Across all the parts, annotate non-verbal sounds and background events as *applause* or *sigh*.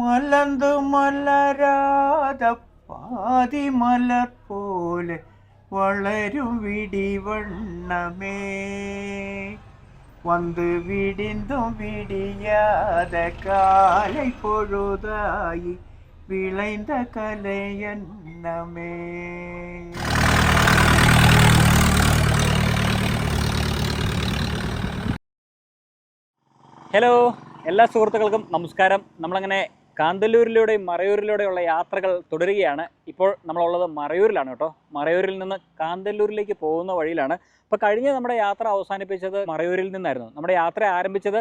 മലന്തു മലരാത പാതി മലർ പോലെ വളരും വിടിവണ്ണമേ வந்து விடிந்தும் விடியாத காலை பொழுதாயி விளைந்த கலையன்னமே ഹലോ എല്ലാ സുഹൃത്തുക്കൾക്കും നമസ്കാരം നമ്മളങ്ങനെ കാന്തല്ലൂരിലൂടെയും മറയൂരിലൂടെയുള്ള യാത്രകൾ തുടരുകയാണ്. ഇപ്പോൾ നമ്മളുള്ളത് മറയൂരിലാണ് കേട്ടോ. മറയൂരിൽ നിന്ന് കാന്തല്ലൂരിലേക്ക് പോകുന്ന വഴിയിലാണ്. അപ്പോൾ കഴിഞ്ഞ നമ്മുടെ യാത്ര അവസാനിപ്പിച്ചത് മറയൂരിൽ നിന്നായിരുന്നു. നമ്മുടെ യാത്ര ആരംഭിച്ചത്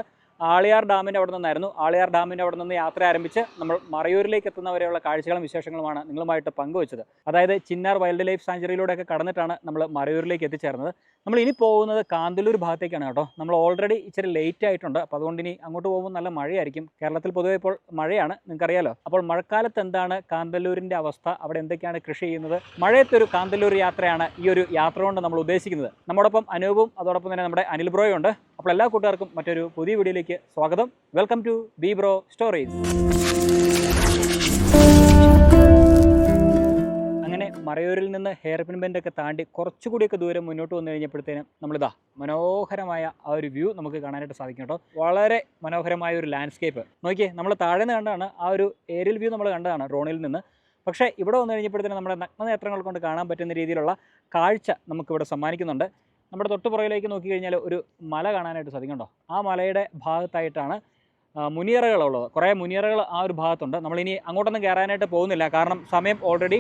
ആളിയാർ ഡാമിന്റെ അവിടെ നിന്നായിരുന്നു. ആളിയാർ ഡാമിന്റെ അവിടെ നിന്ന് യാത്ര ആരംഭിച്ച് നമ്മൾ മറയൂരിലേക്ക് എത്തുന്നവരെയുള്ള കാഴ്ചകളും വിശേഷങ്ങളുമാണ് നിങ്ങളുമായിട്ട് പങ്കുവച്ചത്. അതായത് ചിന്നാർ വൈൽഡ് ലൈഫ് സാഞ്ചുറിയിലൂടെയൊക്കെ കടന്നിട്ടാണ് നമ്മൾ മറയൂരിലേക്ക് എത്തിച്ചേർന്നത്. നമ്മൾ ഇനി പോകുന്നത് കാന്തല്ലൂർ ഭാഗത്തേക്കാണ് കേട്ടോ. നമ്മൾ ഓൾറെഡി ഇച്ചിരി ലേറ്റ് ആയിട്ടുണ്ട്. അപ്പോൾ അതുകൊണ്ട് ഇനി അങ്ങോട്ട് പോകുമ്പോൾ നല്ല മഴയായിരിക്കും. കേരളത്തിൽ പൊതുവെ ഇപ്പോൾ മഴയാണ് നിങ്ങൾക്കറിയാലോ. അപ്പോൾ മഴക്കാലത്ത് എന്താണ് കാന്തല്ലൂരിന്റെ അവസ്ഥ? അവിടെ എന്തൊക്കെയാണ് കൃഷി ചെയ്യുന്നത്? മഴയത്തൊരു കാന്തല്ലൂർ യാത്രയാണ് ഈ ഒരു യാത്ര കൊണ്ട് നമ്മൾ ഉദ്ദേശിക്കുന്നത്. നമ്മോടൊപ്പം അനൂപും അതോടൊപ്പം തന്നെ നമ്മുടെ അനിൽ ബ്രോയും ഉണ്ട്. അപ്പോൾ എല്ലാ കൂട്ടുകാർക്കും മറ്റൊരു പുതിയ വീഡിയോയിലേക്ക് സ്വാഗതം. Welcome to B bro stories അങ്ങനെ മറയൂരിൽ നിന്ന് ഹെയർപിൻ ബെൻഡൊക്കെ താണ്ടി കുറച്ചുകൂടിയൊക്കെ ദൂരം മുന്നോട്ട് വന്നു കഴിഞ്ഞപ്പോഴത്തേനും നമ്മളിതാ മനോഹരമായ ആ ഒരു വ്യൂ നമുക്ക് കാണാനായിട്ട് സാധിക്കും കേട്ടോ. വളരെ മനോഹരമായ ഒരു ലാൻഡ്സ്കേപ്പ് നോക്കിയേ നമ്മൾ താഴെ നിന്ന് കണ്ടതാണ് ആ ഒരു ഏരിയൽ വ്യൂ നമ്മൾ കണ്ടതാണ് റോണിൽ നിന്ന്. പക്ഷേ ഇവിടെ വന്നു കഴിഞ്ഞപ്പോഴത്തേനും നമ്മുടെ നഗ്നനേത്രങ്ങൾ കൊണ്ട് കാണാൻ പറ്റുന്ന രീതിയിലുള്ള കാഴ്ച നമുക്കിവിടെ സമ്മാനിക്കുന്നുണ്ട്. നമ്മുടെ തൊട്ട് പുറകിലേക്ക് നോക്കി കഴിഞ്ഞാൽ ഒരു മല കാണാനായിട്ട് സാധിക്കും കേട്ടോ ആ മലയുടെ ഭാഗത്തായിട്ടാണ് മുനിയറകളുള്ളത്. കുറേ മുനിയറകൾ ആ ഒരു ഭാഗത്തുണ്ട്. നമ്മളിനി അങ്ങോട്ടൊന്നും കയറാനായിട്ട് പോകുന്നില്ല. കാരണം സമയം ഓൾറെഡി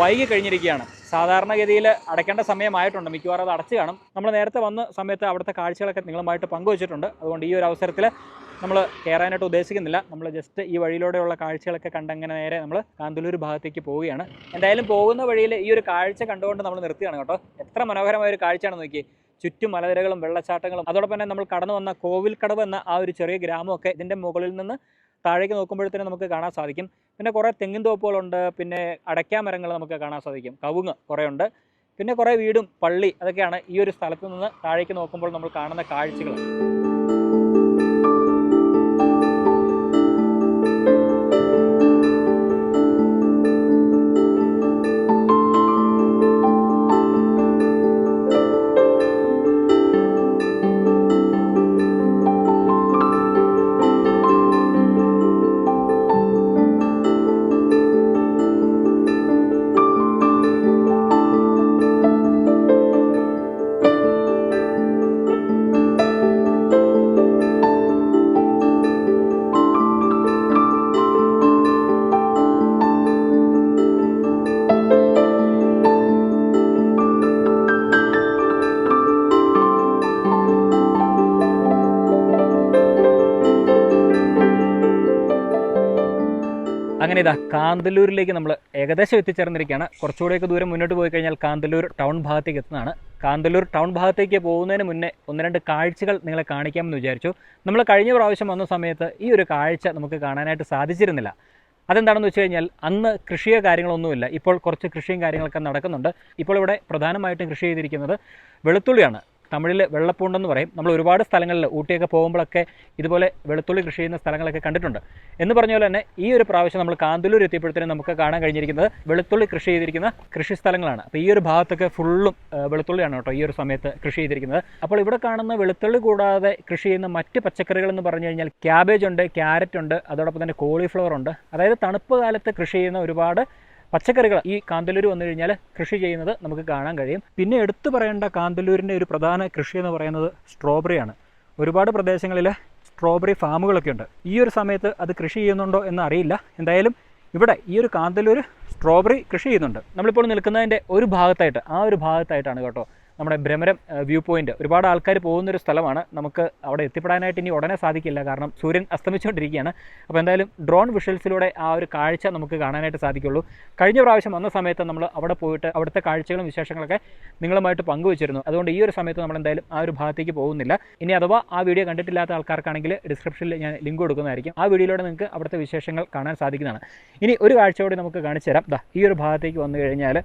വൈകി കഴിഞ്ഞിരിക്കുകയാണ്. സാധാരണഗതിയിൽ അടയ്ക്കേണ്ട സമയമായിട്ടുണ്ട്. മിക്കവാറും അത് അടച്ചു കാണും. നമ്മൾ നേരത്തെ വന്ന സമയത്ത് അവിടുത്തെ കാഴ്ചകളൊക്കെ നിങ്ങളുമായിട്ട് പങ്കുവച്ചിട്ടുണ്ട്. അതുകൊണ്ട് ഈ ഒരു അവസരത്തിൽ നമ്മൾ കയറാനായിട്ട് ഉദ്ദേശിക്കുന്നില്ല. നമ്മൾ ജസ്റ്റ് ഈ വഴിയിലൂടെയുള്ള കാഴ്ചകളൊക്കെ കണ്ടങ്ങനെ നേരെ നമ്മൾ കാന്തല്ലൂർ ഭാഗത്തേക്ക് പോവുകയാണ്. എന്തായാലും പോകുന്ന വഴിയിൽ ഈ ഒരു കാഴ്ച കണ്ടുകൊണ്ട് നമ്മൾ നിർത്തുകയാണ് കേട്ടോ. എത്ര മനോഹരമായ ഒരു കാഴ്ചയാണ് നോക്കി ചുറ്റും മലനിരകളും വെള്ളച്ചാട്ടങ്ങളും. അതോടൊപ്പം തന്നെ നമ്മൾ കടന്നു വന്ന കോവിൽക്കടവ് എന്ന ആ ഒരു ചെറിയ ഗ്രാമമൊക്കെ ഇതിന്റെ മുകളിൽ നിന്ന് താഴേക്ക് നോക്കുമ്പോഴത്തേനും നമുക്ക് കാണാൻ സാധിക്കും. പിന്നെ കുറേ തെങ്ങിൻ തോപ്പുകളുണ്ട്. പിന്നെ അടയ്ക്കാ മരങ്ങൾ നമുക്ക് കാണാൻ സാധിക്കും. കവുങ്ങ് കുറേ ഉണ്ട് പിന്നെ കുറേ വീടും പള്ളി അതൊക്കെയാണ് ഈ ഒരു സ്ഥലത്ത് നിന്ന് താഴേക്ക് നോക്കുമ്പോൾ നമ്മൾ കാണുന്ന കാഴ്ചകൾ അങ്ങനെ ഇതാ കാന്തല്ലൂരിലേക്ക് നമ്മൾ ഏകദേശം എത്തിച്ചേർന്നിരിക്കുകയാണ്. കുറച്ചുകൂടെയൊക്കെ ദൂരം മുന്നോട്ട് പോയി കഴിഞ്ഞാൽ കാന്തല്ലൂർ ടൗൺ ഭാഗത്തേക്ക് എത്തുന്നതാണ്. കാന്തല്ലൂർ ടൗൺ ഭാഗത്തേക്ക് പോകുന്നതിന് മുന്നേ ഒന്ന് രണ്ട് കാഴ്ചകൾ നിങ്ങളെ കാണിക്കാമെന്ന് വിചാരിച്ചു. നമ്മൾ കഴിഞ്ഞ പ്രാവശ്യം വന്ന സമയത്ത് ഈ ഒരു കാഴ്ച നമുക്ക് കാണാനായിട്ട് സാധിച്ചിരുന്നില്ല. അതെന്താണെന്ന് വെച്ച് കഴിഞ്ഞാൽ അന്ന് കൃഷിയോ കാര്യങ്ങളൊന്നുമില്ല. ഇപ്പോൾ കുറച്ച് കൃഷിയും കാര്യങ്ങളൊക്കെ നടക്കുന്നുണ്ട്. ഇപ്പോൾ ഇവിടെ പ്രധാനമായിട്ടും കൃഷി ചെയ്തിരിക്കുന്നത് വെളുത്തുള്ളിയാണ്. തമിഴിൽ വെള്ളപ്പൂണ്ടെന്ന് പറയും. നമ്മൾ ഒരുപാട് സ്ഥലങ്ങളിൽ ഊട്ടിയൊക്കെ പോകുമ്പോഴൊക്കെ ഇതുപോലെ വെളുത്തുള്ളി കൃഷി ചെയ്യുന്ന സ്ഥലങ്ങളൊക്കെ കണ്ടിട്ടുണ്ട്. എന്ന് പറഞ്ഞ പോലെ തന്നെ ഈ ഒരു പ്രാവശ്യം നമ്മൾ കാന്തല്ലൂർ എത്തിയപ്പോഴത്തേനും നമുക്ക് കാണാൻ കഴിഞ്ഞിരിക്കുന്നത് വെളുത്തുള്ളി കൃഷി ചെയ്തിരിക്കുന്ന കൃഷി സ്ഥലങ്ങളാണ്. അപ്പോൾ ഈ ഒരു ഭാഗത്തൊക്കെ ഫുള്ളും വെളുത്തുള്ളിയാണ് കേട്ടോ ഈ ഒരു സമയത്ത് കൃഷി ചെയ്തിരിക്കുന്നത്. അപ്പോൾ ഇവിടെ കാണുന്ന വെളുത്തുള്ളി കൂടാതെ കൃഷി ചെയ്യുന്ന മറ്റ് പച്ചക്കറികൾ എന്ന് പറഞ്ഞു കഴിഞ്ഞാൽ ക്യാബേജ് ഉണ്ട് ക്യാരറ്റ് ഉണ്ട് അതോടൊപ്പം തന്നെ കോളിഫ്ലവർ ഉണ്ട്. അതായത് തണുപ്പ് കാലത്ത് കൃഷി ചെയ്യുന്ന ഒരുപാട് പച്ചക്കറികൾ ഈ കാന്തല്ലൂർ വന്നു കഴിഞ്ഞാൽ കൃഷി ചെയ്യുന്നത് നമുക്ക് കാണാൻ കഴിയും. പിന്നെ എടുത്തു പറയേണ്ട കാന്തല്ലൂരിന്റെ ഒരു പ്രധാന കൃഷി എന്ന് പറയുന്നത് സ്ട്രോബെറിയാണ് ഒരുപാട് പ്രദേശങ്ങളിൽ സ്ട്രോബെറി ഫാമുകളൊക്കെ ഉണ്ട്. ഈ ഒരു സമയത്ത് അത് കൃഷി ചെയ്യുന്നുണ്ടോ എന്ന് അറിയില്ല. എന്തായാലും ഇവിടെ ഈ ഒരു കാന്തല്ലൂർ സ്ട്രോബെറി കൃഷി ചെയ്യുന്നുണ്ട്. നമ്മളിപ്പോൾ നിൽക്കുന്നതിന്റെ ഒരു ഭാഗത്തായിട്ട് ആ ഒരു ഭാഗത്തായിട്ടാണ് കേട്ടോ നമ്മുടെ ഭ്രമരം വ്യൂ പോയിന്റ് ഒരുപാട് ആൾക്കാർ പോകുന്ന ഒരു സ്ഥലമാണ്. നമുക്ക് അവിടെ എത്തിപ്പെടാനായിട്ട് ഇനി ഉടനെ സാധിക്കില്ല. കാരണം സൂര്യൻ അസ്തമിച്ചുകൊണ്ടിരിക്കുകയാണ്. അപ്പോൾ എന്തായാലും ഡ്രോൺ വിഷ്വൽസിലൂടെ ആ ഒരു കാഴ്ച നമുക്ക് കാണാനായിട്ട് സാധിക്കുള്ളൂ. കഴിഞ്ഞ പ്രാവശ്യം വന്ന സമയത്ത് നമ്മൾ അവിടെ പോയിട്ട് അവിടുത്തെ കാഴ്ചകളും വിശേഷങ്ങളൊക്കെ നിങ്ങളുമായിട്ട് പങ്കുവച്ചിരുന്നു. അതുകൊണ്ട് ഈ ഒരു സമയത്ത് നമ്മൾ എന്തായാലും ആ ഒരു ഭാഗത്തേക്ക് പോകുന്നില്ല. ഇനി അഥവാ ആ വീഡിയോ കണ്ടിട്ടില്ലാത്ത ആൾക്കാർക്കാണെങ്കിൽ ഡിസ്ക്രിപ്ഷനിൽ ഞാൻ ലിങ്ക് കൊടുക്കുന്നതായിരിക്കും. ആ വീഡിയോയിലൂടെ നിങ്ങൾക്ക് അവിടുത്തെ വിശേഷങ്ങൾ കാണാൻ സാധിക്കുന്നതാണ്. ഇനി ഒരു കാഴ്ച കൂടി നമുക്ക് കാണിച്ചു തരാം ദാ ഈ ഒരു ഭാഗത്തേക്ക് വന്നു കഴിഞ്ഞാൽ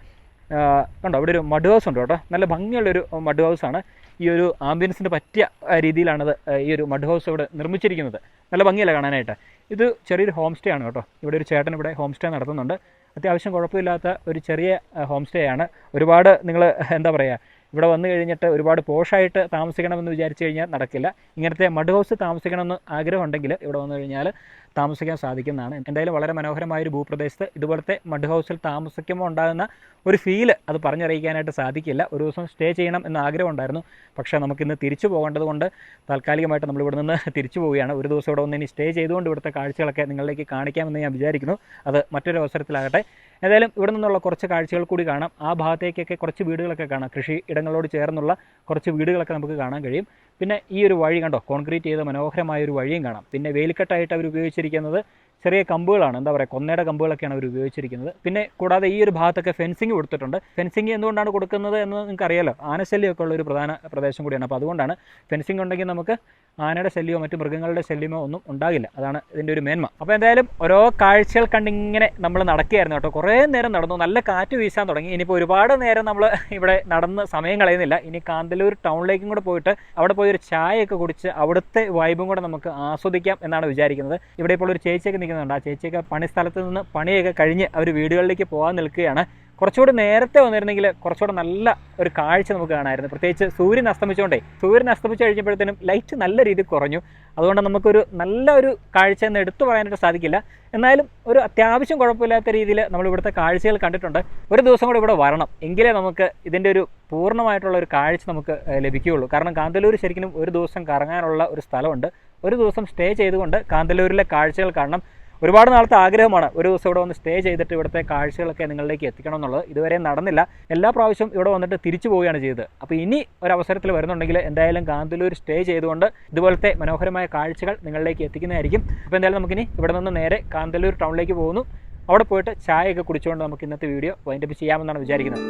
കണ്ടോ അവിടെ ഒരു മഡ് ഹൗസ് ഉണ്ട് കേട്ടോ നല്ല ഭംഗിയുള്ളൊരു മഡ് ഹൗസ് ആണ്. ഈ ഒരു ആംബിയൻസിന് പറ്റിയ രീതിയിലാണത് ഈ ഒരു മഡ് ഹൗസ് ഇവിടെ നിർമ്മിച്ചിരിക്കുന്നത്. നല്ല ഭംഗിയല്ല കാണാനായിട്ട്? ഇത് ചെറിയൊരു ഹോം സ്റ്റേ ആണ് കേട്ടോ. ഇവിടെ ഒരു ചേട്ടൻ ഇവിടെ ഹോം സ്റ്റേ നടത്തുന്നുണ്ട്. അത്യാവശ്യം കുഴപ്പമില്ലാത്ത ഒരു ചെറിയ ഹോം സ്റ്റേ ആണ്. ഒരുപാട് നിങ്ങൾ എന്താ പറയുക ഇവിടെ വന്നു കഴിഞ്ഞിട്ട് ഒരുപാട് പോഷായിട്ട് താമസിക്കണമെന്ന് വിചാരിച്ചു കഴിഞ്ഞാൽ നടക്കില്ല. ഇങ്ങനത്തെ മഡ് ഹൗസ് താമസിക്കണമെന്ന് ആഗ്രഹമുണ്ടെങ്കിൽ ഇവിടെ വന്നു കഴിഞ്ഞാൽ താമസിക്കാൻ സാധിക്കുന്നതാണ്. എന്തായാലും വളരെ മനോഹരമായ ഒരു ഭൂപ്രദേശത്ത് ഇതുപോലത്തെ മഡ് ഹൗസിൽ താമസിക്കുമ്പോൾ ഉണ്ടാകുന്ന ഒരു ഫീൽ അത് പറഞ്ഞറിയിക്കാനായിട്ട് സാധിക്കില്ല. ഒരു ദിവസം സ്റ്റേ ചെയ്യണം എന്ന ആഗ്രഹം ഉണ്ടായിരുന്നു. പക്ഷേ നമുക്കിന്ന് തിരിച്ചു പോകേണ്ടത് കൊണ്ട് താൽക്കാലികമായിട്ട് നമ്മൾ ഇവിടെ നിന്ന് തിരിച്ചു പോവുകയാണ്. ഒരു ദിവസം ഇവിടെ ഒന്ന് ഇനി സ്റ്റേ ചെയ്തുകൊണ്ട് ഇവിടുത്തെ കാഴ്ചകളൊക്കെ നിങ്ങളിലേക്ക് കാണിക്കാമെന്ന് ഞാൻ വിചാരിക്കുന്നു. അത് മറ്റൊരു അവസരത്തിലാകട്ടെ. ഏതായാലും ഇവിടെ നിന്നുള്ള കുറച്ച് കാഴ്ചകൾ കൂടി കാണാം. ആ ഭാഗത്തേക്കൊക്കെ കുറച്ച് വീടുകളൊക്കെ കാണാം. കൃഷി ഇടങ്ങളോട് ചേർന്നുള്ള കുറച്ച് വീടുകളൊക്കെ നമുക്ക് കാണാൻ കഴിയും. പിന്നെ ഈ ഒരു വഴി കണ്ടോ? കോൺക്രീറ്റ് ചെയ്ത മനോഹരമായ ഒരു വഴിയും കാണാം. പിന്നെ വേലിക്കെട്ടായിട്ട് അവർ ഉപയോഗിച്ചിരിക്കുന്നത് ചെറിയ കമ്പുകളാണ്. എന്താ പറയുക കൊന്നയുടെ കമ്പുകളൊക്കെയാണ് അവർ ഉപയോഗിച്ചിരിക്കുന്നത്. പിന്നെ കൂടാതെ ഈ ഒരു ഭാഗത്തൊക്കെ ഫെൻസിങ് കൊടുത്തിട്ടുണ്ട്. ഫെൻസിങ് എന്തുകൊണ്ടാണ് കൊടുക്കുന്നത് എന്ന് നിങ്ങൾക്ക് അറിയാലോ ആനശല്യമൊക്കെ ഉള്ള ഒരു പ്രധാന പ്രദേശം കൂടിയാണ്. അപ്പോൾ അതുകൊണ്ടാണ് ഫെൻസിങ് ഉണ്ടെങ്കിൽ നമുക്ക് ആനയുടെ ശല്യമോ മറ്റു മൃഗങ്ങളുടെ ശല്യമോ ഒന്നും ഉണ്ടാകില്ല. അതാണ് ഇതിന്റെ ഒരു മേന്മ. അപ്പോൾ എന്തായാലും ഓരോ കാഴ്ചകൾ കണ്ടിങ്ങനെ നമ്മൾ നടക്കുകയായിരുന്നു കേട്ടോ. കുറേ നേരം നടന്നു. നല്ല കാറ്റ് വീശാൻ തുടങ്ങി. ഇനിയിപ്പോൾ ഒരുപാട് നേരം നമ്മൾ ഇവിടെ നടന്ന് സമയം കളയുന്നില്ല. ഇനി കാന്തല്ലൂർ ടൗണിലേക്കും കൂടെ പോയിട്ട് അവിടെ പോയി ഒരു ചായയൊക്കെ കുടിച്ച് അവിടുത്തെ വൈബും കൂടെ നമുക്ക് ആസ്വദിക്കാം എന്നാണ് വിചാരിക്കുന്നത്. ഇവിടെ ഇപ്പോൾ ഒരു ചേച്ചിയൊക്കെ നിൽക്കുന്നുണ്ട്. ആ ചേച്ചിയൊക്കെ പണിസ്ഥലത്ത് നിന്ന് പണിയൊക്കെ കഴിഞ്ഞ് അവർ വീടുകളിലേക്ക് പോകാൻ നിൽക്കുകയാണ്. കുറച്ചുകൂടി നേരത്തെ വന്നിരുന്നെങ്കിൽ കുറച്ചുകൂടെ നല്ല ഒരു കാഴ്ച നമുക്ക് കാണാമായിരുന്നു പ്രത്യേകിച്ച് സൂര്യൻ അസ്തമിച്ചുകൊണ്ടേ സൂര്യൻ അസ്തമിച്ച് കഴിഞ്ഞപ്പോഴത്തേനും ലൈറ്റ് നല്ല രീതിയിൽ കുറഞ്ഞു. അതുകൊണ്ട് നമുക്കൊരു നല്ല ഒരു കാഴ്ച എന്ന് എടുത്തു പറയാനായിട്ട് സാധിക്കില്ല. എന്നാലും ഒരു അത്യാവശ്യം കുഴപ്പമില്ലാത്ത രീതിയിൽ നമ്മൾ ഇവിടുത്തെ കാഴ്ചകൾ കണ്ടിട്ടുണ്ട്. ഒരു ദിവസം കൂടെ ഇവിടെ വരണം. എങ്കിലേ നമുക്ക് ഇതിന്റെ ഒരു പൂർണമായിട്ടുള്ള ഒരു കാഴ്ച നമുക്ക് ലഭിക്കുകയുള്ളൂ. കാരണം കാന്തല്ലൂർ ശരിക്കും ഒരു ദിവസം കറങ്ങാനുള്ള ഒരു സ്ഥലമുണ്ട്. ഒരു ദിവസം സ്റ്റേ ചെയ്തുകൊണ്ട് കാന്തല്ലൂരിലെ കാഴ്ചകൾ കാണണം. ഒരുപാട് നാളത്തെ ആഗ്രഹമാണ് ഒരു ദിവസം ഇവിടെ വന്ന് സ്റ്റേ ചെയ്തിട്ട് ഇവിടുത്തെ കാഴ്ചകളൊക്കെ നിങ്ങളിലേക്ക് എത്തിക്കണം എന്നുള്ളത് ഇതുവരെ നടന്നില്ല. എല്ലാ പ്രാവശ്യം ഇവിടെ വന്നിട്ട് തിരിച്ചു പോവുകയാണ് ചെയ്തത്. അപ്പോൾ ഇനി ഒരു അവസരത്തിൽ വരുന്നുണ്ടെങ്കിൽ എന്തായാലും കാന്തല്ലൂർ സ്റ്റേ ചെയ്തുകൊണ്ട് ഇതുപോലത്തെ മനോഹരമായ കാഴ്ചകൾ നിങ്ങളിലേക്ക് എത്തിക്കുന്നതായിരിക്കും. അപ്പോൾ എന്തായാലും നമുക്കിനി ഇവിടെ നിന്ന് നേരെ കാന്തല്ലൂർ ടൗണിലേക്ക് പോകുന്നു. അവിടെ പോയിട്ട് ചായയൊക്കെ കുടിച്ചുകൊണ്ട് നമുക്ക് ഇന്നത്തെ വീഡിയോ വൈൻഡപ്പ് ചെയ്യാമെന്നാണ് വിചാരിക്കുന്നത്.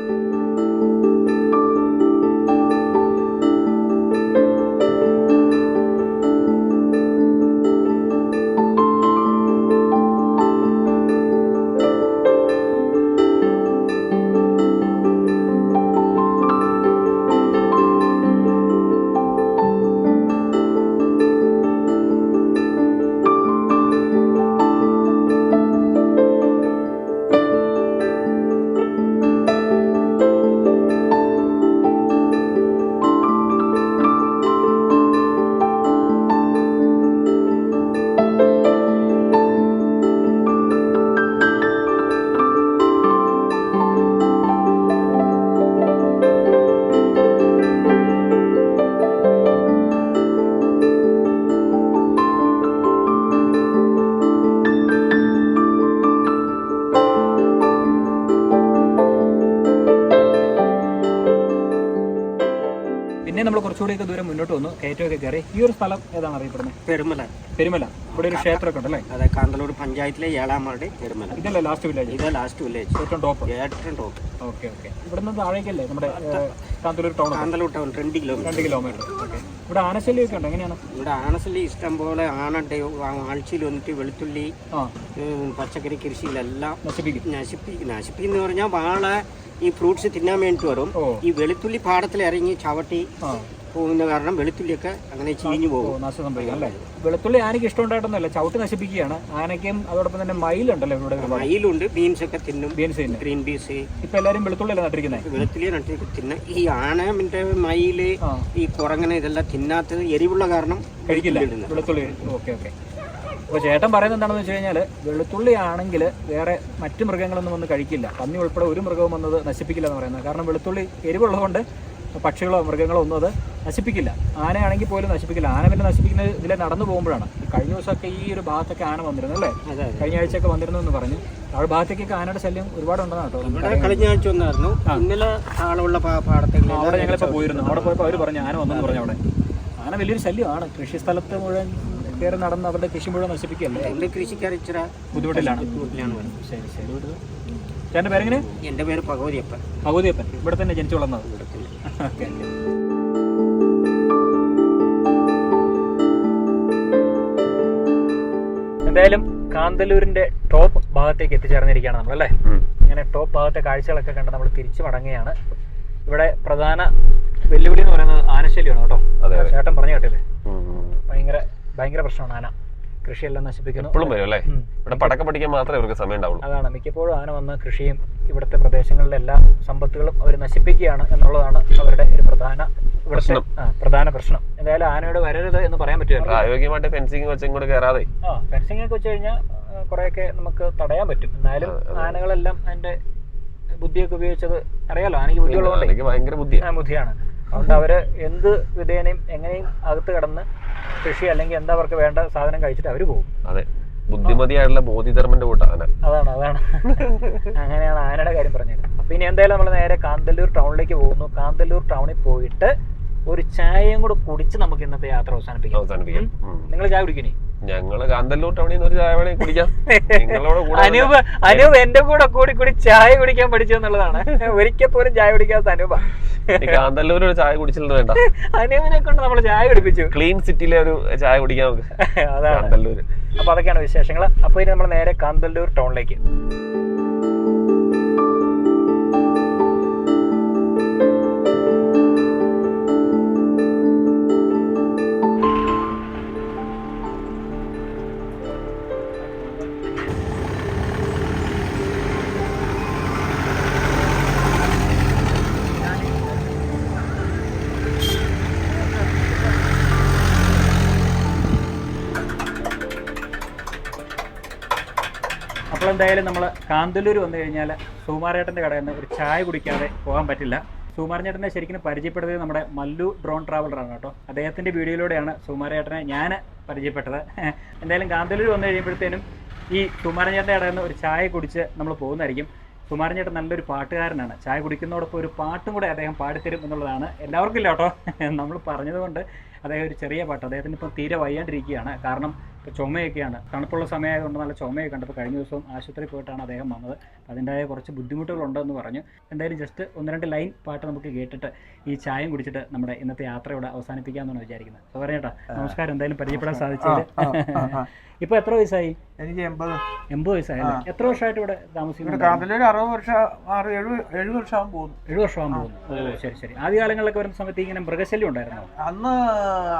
കുറച്ചുകൂടിയൊക്കെ ദൂരം മുന്നോട്ട് വന്നു. കയറ്റമൊക്കെ കയറി. ഈ ഒരു സ്ഥലം ഏതാണ് അറിയപ്പെടുന്നത്? പെരുമല. പെരുമല. ഇവിടെ ഒരു ക്ഷേത്രമൊക്കെ ഉണ്ടല്ലേ? അതെ കാന്തളൂർ പഞ്ചായത്തിലെ ഏഴാമരുടെ പെരുമല. ഇതല്ലേ ലാസ്റ്റ് വില്ലേജ് ഇതാ ലാസ്റ്റ് വില്ലേജ് ഏറ്റവും ടോപ്പ് ഏറ്റവും ടോപ്പ് ഓക്കെ ഓക്കെ. ഇവിടെ നിന്ന് താഴേക്കല്ലേ? നമ്മുടെ കാന്തലൂർ ടൗൺ കാന്തലൂർ ടൗൺ രണ്ട് കിലോമീറ്റർ രണ്ട് കിലോമീറ്റർ ഓക്കെ. ഇവിടെ ആനശല്യമൊക്കെ ഉണ്ട്? എങ്ങനെയാണ്? ഇവിടെ ആനശല്യം ഇഷ്ടം പോലെ ആണുണ്ട് ആഴ്ചയിൽ വന്നിട്ട് വെളുത്തുള്ളി പച്ചക്കറി കൃഷിയിലെല്ലാം നശിപ്പിക്കും. നശിപ്പിക്കും. നശിപ്പിക്കുന്ന പറഞ്ഞാൽ വാള ഈ ഫ്രൂട്ട്സ് തിന്നാൻ വേണ്ടിട്ട് വരും. ഈ വെളുത്തുള്ളി പാടത്തിൽ ഇറങ്ങി ചവട്ടി പോകുന്ന കാരണം വെളുത്തുള്ളിയൊക്കെ അങ്ങനെ ചീഞ്ഞു പോകും. നാശം സംഭവിക്കും അല്ലേ? വെളുത്തുള്ളി ആനയ്ക്ക് ഇഷ്ടമുണ്ടായിട്ടൊന്നുമല്ല. ചവിട്ടി നശിപ്പിക്കുകയാണ്. ആനയ്ക്കും അതോടൊപ്പം തന്നെ മയിലുണ്ടല്ലോ ഇവിടെ മയിലുണ്ട് ബീൻസ് ഒക്കെ തിന്നും. ബീൻസ് ഗ്രീൻ ബീൻസ് ഇപ്പൊ എല്ലാരും വെളുത്തുള്ളി അല്ലേ നട്ടിരിക്കുന്നത് വെളുത്തുള്ളി നട്ടിരിക്കുന്നത് തിന്ന. ഈ ആന മറ്റേ മയിൽ ഈ കുറങ്ങനെ ഇതെല്ലാം തിന്നാത്തത് എരിവുള്ള കാരണം കഴിക്കില്ല. വെളുത്തുള്ളി ഓക്കെ ഓക്കെ. അപ്പോൾ ചേട്ടൻ പറയുന്നത് എന്താണെന്ന് വെച്ച് കഴിഞ്ഞാൽ വെളുത്തുള്ളി ആണെങ്കിൽ വേറെ മറ്റു മൃഗങ്ങളൊന്നും വന്ന് കഴിക്കില്ല. പന്നി ഉൾപ്പെടെ ഒരു മൃഗവും വന്നത് നശിപ്പിക്കില്ല എന്ന് പറയുന്നത്. കാരണം വെളുത്തുള്ളി എരിവുള്ളതുകൊണ്ട് പക്ഷികളോ മൃഗങ്ങളോ ഒന്നും അത് നശിപ്പിക്കില്ല. ആനയാണെങ്കിൽ പോലും നശിപ്പിക്കില്ല. ആന പിന്നെ നശിപ്പിക്കുന്നത് ഇതിലെ നടന്നു പോകുമ്പോഴാണ്. കഴിഞ്ഞ ദിവസമൊക്കെ ഈ ഒരു ഭാഗത്തൊക്കെ ആന വന്നിരുന്നു അല്ലേ? കഴിഞ്ഞ ആഴ്ചയൊക്കെ വന്നിരുന്നു എന്ന് പറഞ്ഞു. ആ ഭാഗത്തേക്കൊക്കെ ആനയുടെ ശല്യം ഒരുപാടുണ്ടെന്നാണ് കേട്ടോ. നമുക്ക് ഇവിടെ കഴിഞ്ഞ ആഴ്ച വന്നായിരുന്നു ഇന്നലെ ആളുള്ള പാടത്തേക്ക് അവിടെ ഞങ്ങളിപ്പോൾ പോയിരുന്നു. അവിടെ പോയപ്പോൾ അവർ പറഞ്ഞു ആന വന്നെന്ന് പറഞ്ഞു അവിടെ. ആന വലിയൊരു ശല്യമാണ്. കൃഷി സ്ഥലത്ത് മുഴുവൻ കയറി നടന്ന് അവരുടെ കൃഷി മുഴുവൻ നശിപ്പിക്കുകയല്ലേ? എന്റെ കൃഷിക്കാർ ഇച്ചിരി ബുദ്ധിമുട്ടിലാണ്. ശരി ശരി. ചേട്ടന്റെ പേരെങ്ങനെ? എന്റെ പേര് ഭഗവതിയപ്പൻ. ഭഗവതിയപ്പൻ. ഇവിടെ തന്നെ ജനിച്ചു വളർന്നത് എന്തായാലും കാന്തല്ലൂരിന്റെ ടോപ്പ് ഭാഗത്തേക്ക് എത്തിച്ചേർന്നിരിക്കുകയാണ് നമ്മൾ അല്ലേ. ഇങ്ങനെ ടോപ്പ് ഭാഗത്തെ കാഴ്ചകളൊക്കെ കണ്ട് നമ്മൾ തിരിച്ചു മടങ്ങുകയാണ്. ഇവിടെ പ്രധാന വെല്ലുവിളി എന്ന് പറയുന്നത് ആനശല്യമാണ് കേട്ടോ. ചേട്ടൻ പറഞ്ഞു കേട്ടില്ലേ. ഭയങ്കര ഭയങ്കര പ്രശ്നമാണ് ആന. കൃഷിയെല്ലാം നശിപ്പിക്കുന്നു. എപ്പോഴും വരും അല്ലേ. ഇവിടെ പടക്കം പഠിക്കാൻ മാത്രമേ ഇവർക്ക് സമയം ഉണ്ടാവുള്ളൂ അതാണ്. മിക്കപ്പോഴും ആന വന്ന് കൃഷിയും ഇവിടുത്തെ പ്രദേശങ്ങളിലെ എല്ലാ സമ്പത്തുകളും അവർ നശിപ്പിക്കുകയാണ് എന്നുള്ളതാണ് അവരുടെ ഒരു പ്രധാന ഇവിടുത്തെ പ്രശ്നം. പ്രധാന പ്രശ്നം. എന്തായാലും ആനയോട് വരരുത് എന്ന് പറയാൻ പറ്റുമല്ലോ. പ്രായോഗികമായിട്ട് ഫെൻസിങ് വെച്ചും കൂടെ കയറാതെ. ആ ഫെൻസിംഗ് ഒക്കെ വെച്ച് കഴിഞ്ഞാൽ കുറെയൊക്കെ നമുക്ക് തടയാൻ പറ്റും. എന്നാലും ആനകളെല്ലാം അതിന്റെ ബുദ്ധിയൊക്കെ ഉപയോഗിച്ചത് അറിയാലോ? ആനയ്ക്ക് ബുദ്ധിയുള്ളതുകൊണ്ട്. ഭയങ്കര ബുദ്ധിയാണ്. അതുകൊണ്ട് അവർ എന്ത് വിധേനയും എങ്ങനെയും അകത്ത് കടന്ന് കൃഷി അല്ലെങ്കിൽ എന്താ അവർക്ക് വേണ്ട സാധനം കഴിച്ചിട്ട് അവർ പോകും. അതെ. ബുദ്ധിമതിയായിട്ടുള്ള ബോധിധർമ്മന്റെ കൂട്ടാണ് അതാണ് അതാണ്. അങ്ങനെയാണ് ആനയുടെ കാര്യം പറഞ്ഞത്. അപ്പൊ ഇനി എന്തായാലും നമ്മൾ നേരെ കാന്തല്ലൂർ ടൗണിലേക്ക് പോകുന്നു. കാന്തല്ലൂർ ടൗണിൽ പോയിട്ട് ഒരു ചായയും കൂടെ കുടിച്ച് നമുക്ക് ഇന്നത്തെ യാത്ര അവസാനിപ്പിക്കാം. അവസാനിപ്പിക്കാം. നിങ്ങൾ ചായ കുടിക്കണേ? ഞങ്ങൾ കാന്തല്ലൂർ ടൗണിൽ നിന്ന് ഒരു ചായ വേണേ കുടിക്കാം. നിങ്ങളോട് കൂടെ അനൂപ് അനൂപ് എന്റെ കൂടെ കൂടി കൂടി ചായ കുടിക്കാൻ പഠിച്ചു എന്നുള്ളതാണ്. ഒരിക്കൽ പോലും ചായ കുടിക്കാത്ത അനൂപ. കാന്തല്ലൂർ ഒരു ചായ കുടിച്ചില്ലെന്ന് വേണ്ട അനൂപിനെ കൊണ്ട് നമ്മൾ ചായ കുടിപ്പിച്ചു. ക്ലീൻ സിറ്റിയിലെ ഒരു ചായ കുടിക്കാൻ നമുക്ക് അതാണ്. കാന്തല്ലൂർ അപ്പൊ അതൊക്കെയാണ് വിശേഷങ്ങൾ അപ്പൊ ഇനി നമ്മൾ നേരെ കാന്തല്ലൂർ ടൗണിലേക്ക്. എന്തായാലും നമ്മൾ കാന്തല്ലൂർ വന്നു കഴിഞ്ഞാൽ സുകുമാരേട്ടന്റെ കടയിൽ നിന്ന് ഒരു ചായ കുടിക്കാതെ പോകാൻ പറ്റില്ല. സുകുമാരേട്ടനെ ശരിക്കും പരിചയപ്പെടുത്തിയത് നമ്മുടെ മല്ലു ഡ്രോൺ ട്രാവലറാണ് കേട്ടോ. അദ്ദേഹത്തിന്റെ വീഡിയോയിലൂടെയാണ് സുകുമാരേട്ടനെ ഞാൻ പരിചയപ്പെട്ടത്. എന്തായാലും കാന്തല്ലൂർ വന്നു കഴിയുമ്പോഴത്തേനും ഈ സുകുമാരൻ കടയിൽ നിന്ന് ഒരു ചായ കുടിച്ച് നമ്മൾ പോകുന്നതായിരിക്കും. ചേട്ടൻ നല്ലൊരു പാട്ടുകാരനാണ്. ചായ കുടിക്കുന്നതോടൊപ്പം ഒരു പാട്ടും കൂടെ അദ്ദേഹം പാടിത്തരും എന്നുള്ളതാണ് എല്ലാവർക്കും ഇല്ല കേട്ടോ. നമ്മൾ പറഞ്ഞതുകൊണ്ട് അദ്ദേഹം ഒരു ചെറിയ പാട്ട് അദ്ദേഹത്തിന് ഇപ്പോൾ തീരെ വയ്യാണ്ടിരിക്കുകയാണ്. കാരണം ഇപ്പോൾ ചുമയൊക്കെയാണ്. തണുപ്പുള്ള സമയമായതുകൊണ്ട് നല്ല ചുമയൊക്കെ ഉണ്ട്. അപ്പോൾ കഴിഞ്ഞ ദിവസം ആശുപത്രിയിൽ പോയിട്ടാണ് അദ്ദേഹം വന്നത്. അതിന്റെതായ കുറച്ച് ബുദ്ധിമുട്ടുകളുണ്ടെന്ന് പറഞ്ഞു. എന്തായാലും ജസ്റ്റ് ഒന്ന് രണ്ട് ലൈൻ പാട്ട് നമുക്ക് കേട്ടിട്ട് ഈ ചായം കുടിച്ചിട്ട് നമ്മുടെ ഇന്നത്തെ യാത്ര ഇവിടെ അവസാനിപ്പിക്കാമെന്നാണ് വിചാരിക്കുന്നത്. അപ്പോൾ പറഞ്ഞേട്ടാ നമസ്കാരം. എന്തായാലും പരിചയപ്പെടാൻ സാധിച്ചത് *laughs* ഇപ്പോൾ എത്ര വയസ്സായി? എനിക്ക് എൺപത്. എൺപത് വയസ്സായി എത്ര വർഷമായിട്ട് ഇവിടെ താമസിക്കുന്നു? കാന്തല്ലൂർ അറുപത് വർഷം ആറ് എഴുപത് എഴുപത് വർഷം ആകും പോകുന്നു. ഏഴ് വർഷമാകുമ്പോൾ പോകുന്നു. ശരി ശരി. ആദ്യ കാലങ്ങളിലൊക്കെ വരുന്ന സമയത്ത് ഇങ്ങനെ മൃഗശല്യം ഉണ്ടായിരുന്നു? അന്ന്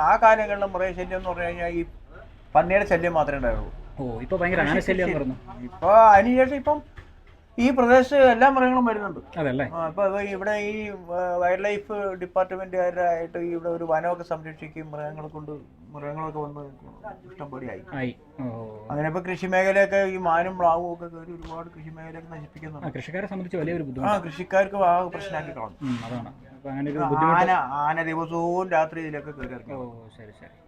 ആ കാലങ്ങളിൽ മൃഗശല്യം എന്ന് പറഞ്ഞു കഴിഞ്ഞാൽ ഈ പന്നിയുടെ ശല്യം മാത്രമേ ഉണ്ടായിരുന്നുള്ളൂ ഓ ഇപ്പോൾ ഭയങ്കര ആനശല്യം എന്ന് പറഞ്ഞു. ഇപ്പൊ അതിനുശേഷം ഇപ്പം ഈ പ്രദേശത്ത് എല്ലാ മൃഗങ്ങളും വരുന്നുണ്ട്. അതല്ലേ? ആ, ഇപ്പൊ ഇവ- ഇവിടെ ഈ വൈൽഡ് ലൈഫ് ഡിപ്പാർട്ട്മെന്റുകാരായിട്ട് ഇവിടെ ഒരു വനമൊക്കെ സംരക്ഷിക്കും മൃഗങ്ങളെ കൊണ്ട് മൃഗങ്ങളൊക്കെ വന്ന് ഇഷ്ടംപോലെ ആയി. ഓ. അങ്ങനെ ഇപ്പൊ കൃഷി മേഖലയൊക്കെ ഈ മാനും പ്ലാവും ഒക്കെ കയറി ഒരുപാട് കൃഷി മേഖലയൊക്കെ ആ നശിപ്പിക്കുന്നുണ്ട് കൃഷിക്കാരെ സംബന്ധിച്ച് വലിയൊരു ആ ബുദ്ധിമുട്ട്. കൃഷിക്കാർക്ക് ആ പ്രശ്നമാക്കി കാണും. അതാണ്. അപ്പൊ അങ്ങനെ ഒരു ബുദ്ധിമുട്ട്. ആന ആന ദിവസവും രാത്രി ഇതിലൊക്കെ കയറി ഇറങ്ങി. ഓ ശരി ശരി. അപ്പൊ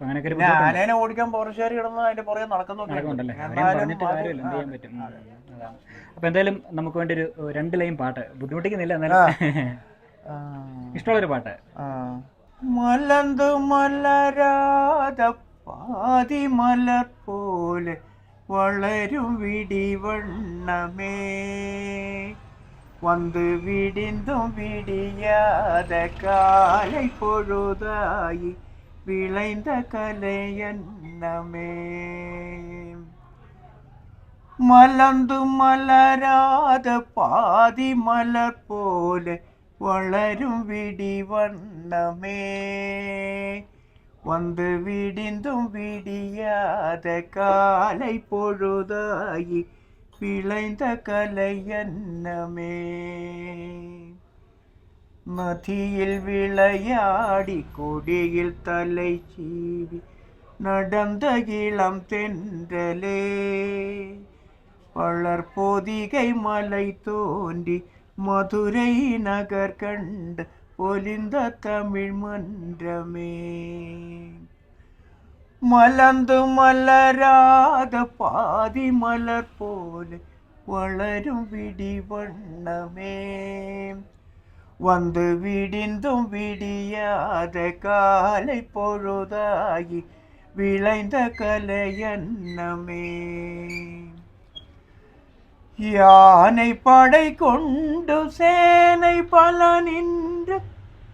അങ്ങനെയൊക്കെ ഓടിക്കാൻ പോർഷേർ കിടന്ന് അതിന്റെ പുറകെ നടക്കുന്നുണ്ടല്ലേ? പറഞ്ഞിട്ട് കാര്യമില്ല. എന്ത് ചെയ്യാൻ പറ്റും? അപ്പൊ എന്തായാലും നമുക്ക് വേണ്ടി ഒരു രണ്ട് ലൈൻ പാട്ട്. ബുദ്ധിമുട്ടിക്കുന്നില്ല എന്നാലും. *laughs* ഇഷ്ടമുള്ളൊരു പാട്ട്. മലന്തു മലരാത പാതി മലർ പോലെ വളരും വിടി വണ്ണമേ വന്ന് വിടിന്തും വിടിയാതെ കാലൈ പൊഴുതായി விளைந்த கலை எண்ணமே மலர்ந்து மலராத பாதி மலர் போல வளரும் விடி வண்ணமே. வந்து விடிந்தும் விடியாத காலை பொழுதாயி விளைந்த கலை எண்ணமே நதியில் விளையாடி கொடியில் தலை சீவி நடந்த இளம் தென்றலே வளர்பொதிகை மலை தோன்றி மதுரை நகர் கண்டு பொலிந்த தமிழ் மன்றமே மலர்ந்து மலராத பாதி மலர் போல വളരും വിടിവണ്ണമേ வந்து விடிந்தும் விடியாத காலை பொழுதாகி விளைந்த கலையன்னமே யானை படை கொண்டு சேனை பல நின்று